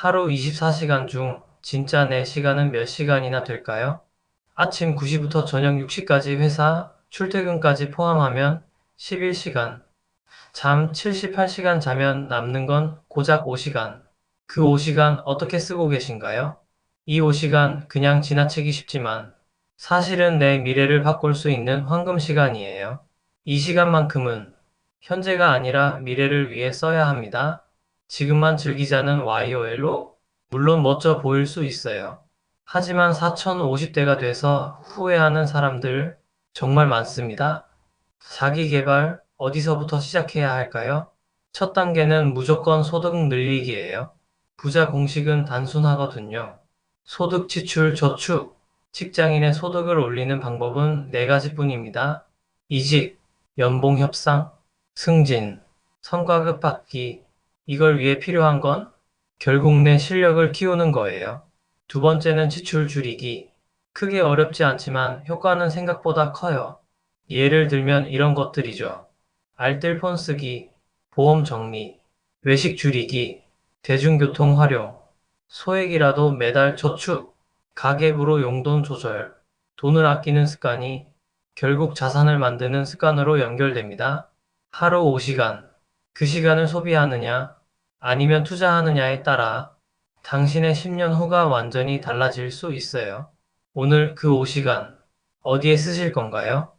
하루 24시간 중 진짜 내 시간은 몇 시간이나 될까요? 아침 9시부터 저녁 6시까지 회사, 출퇴근까지 포함하면 11시간. 잠 78시간 자면 남는 건 고작 5시간. 그 5시간 어떻게 쓰고 계신가요? 이 5시간 그냥 지나치기 쉽지만 사실은 내 미래를 바꿀 수 있는 황금 시간이에요. 이 시간만큼은 현재가 아니라 미래를 위해 써야 합니다. 지금만 즐기자는 YOL로 물론 멋져 보일 수 있어요. 하지만 4050대가 돼서 후회하는 사람들 정말 많습니다. 자기 개발 어디서부터 시작해야 할까요? 첫 단계는 무조건 소득 늘리기예요. 부자 공식은 단순하거든요. 소득, 지출, 저축. 직장인의 소득을 올리는 방법은 네 가지뿐입니다. 이직, 연봉 협상, 승진, 성과급 받기. 이걸 위해 필요한 건 결국 내 실력을 키우는 거예요. 두 번째는 지출 줄이기. 크게 어렵지 않지만 효과는 생각보다 커요. 예를 들면 이런 것들이죠. 알뜰폰 쓰기, 보험 정리, 외식 줄이기, 대중교통 활용, 소액이라도 매달 저축, 가계부로 용돈 조절, 돈을 아끼는 습관이 결국 자산을 만드는 습관으로 연결됩니다. 하루 5시간, 그 시간을 소비하느냐, 아니면 투자하느냐에 따라 당신의 10년 후가 완전히 달라질 수 있어요. 오늘 그 5시간, 어디에 쓰실 건가요?